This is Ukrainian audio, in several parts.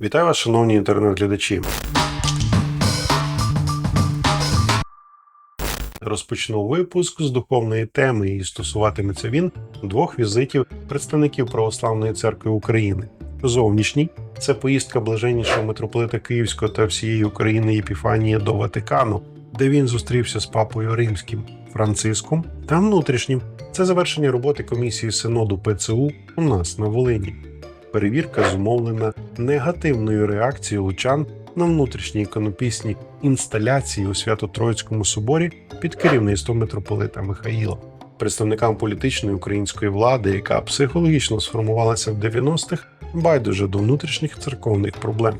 Вітаю вас, шановні інтернет-глядачі. Розпочну випуск з духовної теми, і стосуватиметься він двох візитів представників Православної церкви України. Зовнішній це поїздка блаженнішого митрополита Київського та всієї України Єпіфанія до Ватикану, де він зустрівся з папою римським Франциском, та внутрішнім це завершення роботи комісії синоду ПЦУ у нас на Волині. Перевірка зумовлена негативною реакцією лучан на внутрішні іконописні інсталяції у Свято-Троїцькому соборі під керівництвом митрополита Михаїла. Представникам політичної української влади, яка психологічно сформувалася в 90-х, байдуже до внутрішніх церковних проблем.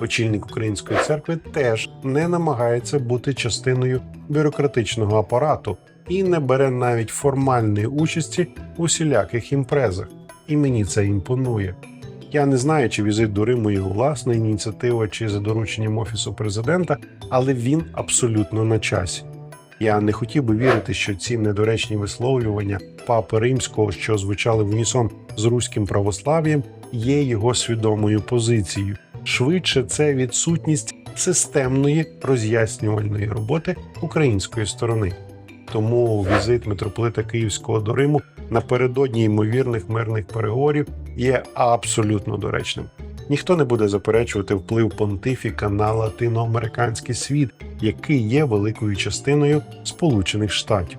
Очільник української церкви теж не намагається бути частиною бюрократичного апарату і не бере навіть формальної участі у всіляких імпрезах і мені це імпонує. Я не знаю, чи візит до Риму його власна ініціатива чи за дорученням офісу президента, але він абсолютно на часі. Я не хотів би вірити, що ці недоречні висловлювання папи римського, що звучали в унісон з руським православ'ям, є його свідомою позицією. Швидше це відсутність системної роз'яснювальної роботи української сторони. Тому візит митрополита Київського до Риму напередодні ймовірних мирних переговорів є абсолютно доречним. Ніхто не буде заперечувати вплив понтифіка на латиноамериканський світ, який є великою частиною Сполучених Штатів.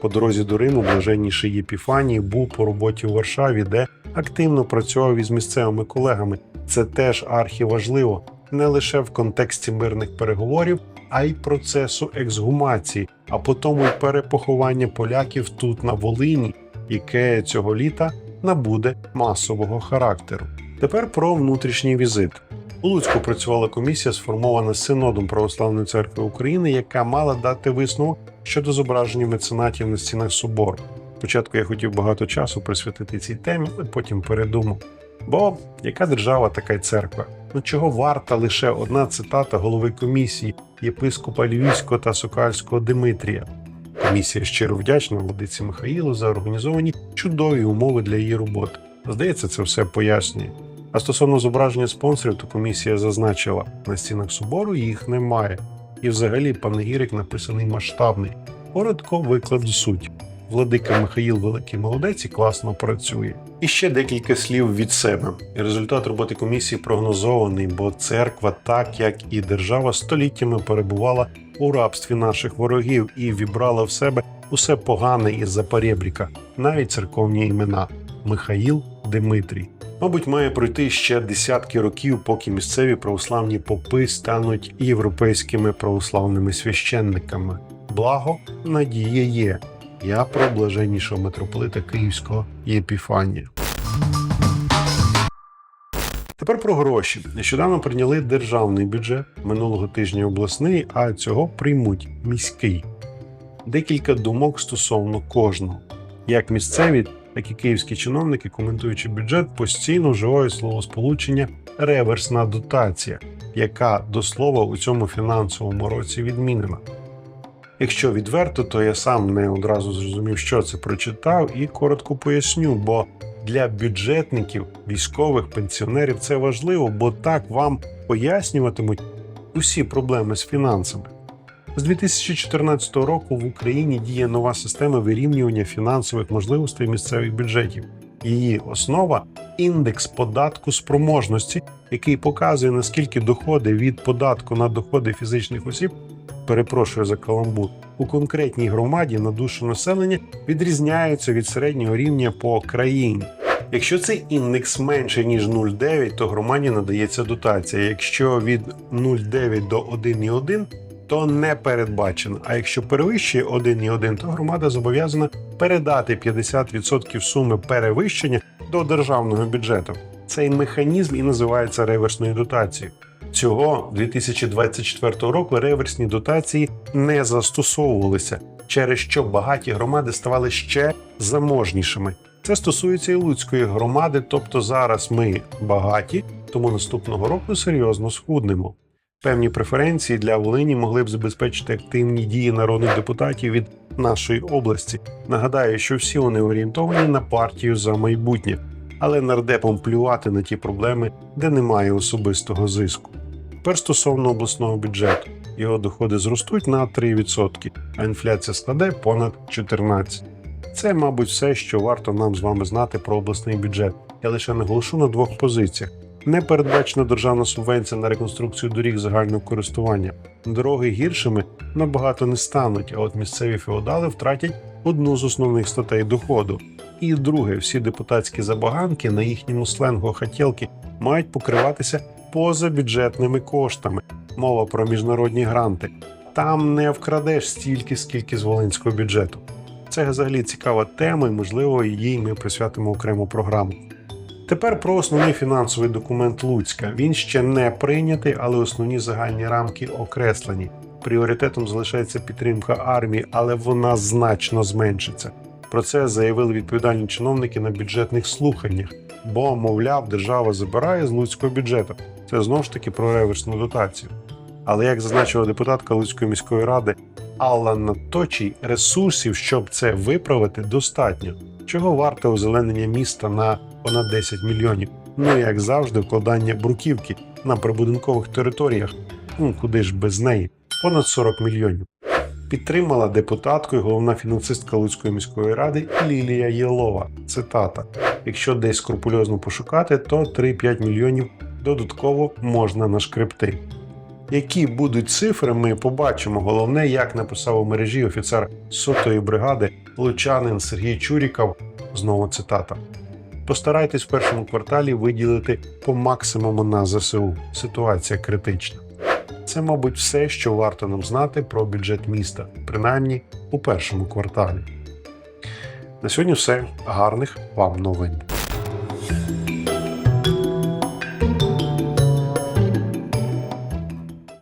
По дорозі до Риму блаженніший Єпіфаній був по роботі у Варшаві, де активно працював із місцевими колегами. Це теж архіважливо не лише в контексті мирних переговорів, а й процесу ексгумації, а потім й перепоховання поляків тут на Волині, яке цього літа набуде масового характеру. Тепер про внутрішній візит. У Луцьку працювала комісія, сформована Синодом Православної церкви України, яка мала дати висновок щодо зображення меценатів на стінах собору. Спочатку я хотів багато часу присвятити цій темі, але потім передумав. Бо яка держава, така й церква? Ну чого варта лише одна цитата голови комісії єпископа Львівського та Сокальського Димитрія? Комісія щиро вдячна владиці Михаїлу за організовані чудові умови для її роботи. Здається, це все пояснює. А стосовно зображення спонсорів, то комісія зазначила, на стінах собору їх немає. І взагалі панегірик написаний масштабний. Коротко виклад суть. Владика Михаїл великий молодець і класно працює. І ще декілька слів від себе. Результат роботи комісії прогнозований, бо церква, так як і держава, століттями перебувала у рабстві наших ворогів і вібрала в себе усе погане із-за перебріка, навіть церковні імена Михаїл Димитрій. Мабуть, має пройти ще десятки років, поки місцеві православні попи стануть європейськими православними священниками. Благо, надія є. Я про блаженнішого митрополита Київського Єпіфанія. Тепер про гроші. Нещодавно прийняли державний бюджет минулого тижня обласний, а цього приймуть міський. Декілька думок стосовно кожного. Як місцеві, так і київські чиновники, коментуючи бюджет, постійно вживають словосполучення реверсна дотація, яка до слова у цьому фінансовому році відмінена. Якщо відверто, то я сам не одразу зрозумів, що це прочитав, і коротко поясню, бо для бюджетників, військових, пенсіонерів це важливо, бо так вам пояснюватимуть усі проблеми з фінансами. З 2014 року в Україні діє нова система вирівнювання фінансових можливостей місцевих бюджетів. Її основа індекс податку спроможності, який показує наскільки доходи від податку на доходи фізичних осіб перепрошую за каламбур, у конкретній громаді на душу населення відрізняються від середнього рівня по країні. Якщо цей індекс менше ніж 0,9, то громаді надається дотація. Якщо від 0,9 до 1,1, то не передбачено. А якщо перевищує 1,1, то громада зобов'язана передати 50% суми перевищення до державного бюджету. Цей механізм і називається реверсною дотацією. Цього 2024 року реверсні дотації не застосовувалися, через що багаті громади ставали ще заможнішими. Це стосується і Луцької громади, тобто зараз ми багаті, тому наступного року серйозно схуднемо. Певні преференції для Волині могли б забезпечити активні дії народних депутатів від нашої області. Нагадаю, що всі вони орієнтовані на партію за майбутнє. але нардепам плювати на ті проблеми, де немає особистого зиску. Тепер стосовно обласного бюджету, його доходи зростуть на 3%, а інфляція складе понад 14%. Це, мабуть, все, що варто нам з вами знати про обласний бюджет. Я лише наголошу на двох позиціях. Не передбачена державна субвенція на реконструкцію доріг загального користування. Дороги гіршими набагато не стануть, а от місцеві феодали втратять одну з основних статей доходу. І друге, всі депутатські забаганки на їхньому сленгу хотілки мають покриватися позабюджетними коштами. Мова про міжнародні гранти. Там не вкрадеш стільки, скільки з волинського бюджету. Це взагалі цікава тема, і можливо їй ми присвятимо окрему програму. Тепер про основний фінансовий документ Луцька. Він ще не прийнятий, але основні загальні рамки окреслені. Пріоритетом залишається підтримка армії, але вона значно зменшиться. Про це заявили відповідальні чиновники на бюджетних слуханнях, бо, мовляв, держава забирає з луцького бюджету. Це знову ж таки про реверсну дотацію. Але як зазначила депутатка Луцької міської ради Алла Наточій, ресурсів, щоб це виправити, достатньо. Чого варте озеленення міста на понад 10 мільйонів? Ну і як завжди, вкладання бруківки на прибудинкових територіях. Ну куди ж без неї? Понад 40 мільйонів. Підтримала депутатку і головна фінансистка Луцької міської ради Лілія Єлова. Цитата: якщо десь скрупульозно пошукати, то 3-5 мільйонів додатково можна нашкребти. Які будуть цифри, ми побачимо. Головне, як написав у мережі офіцер сотої бригади лучанин Сергій Чуріков. Знову цитата. Постарайтесь в першому кварталі виділити по максимуму на ЗСУ. Ситуація критична. Це, мабуть, все, що варто нам знати про бюджет міста, принаймні у першому кварталі. На сьогодні все. Гарних вам новин.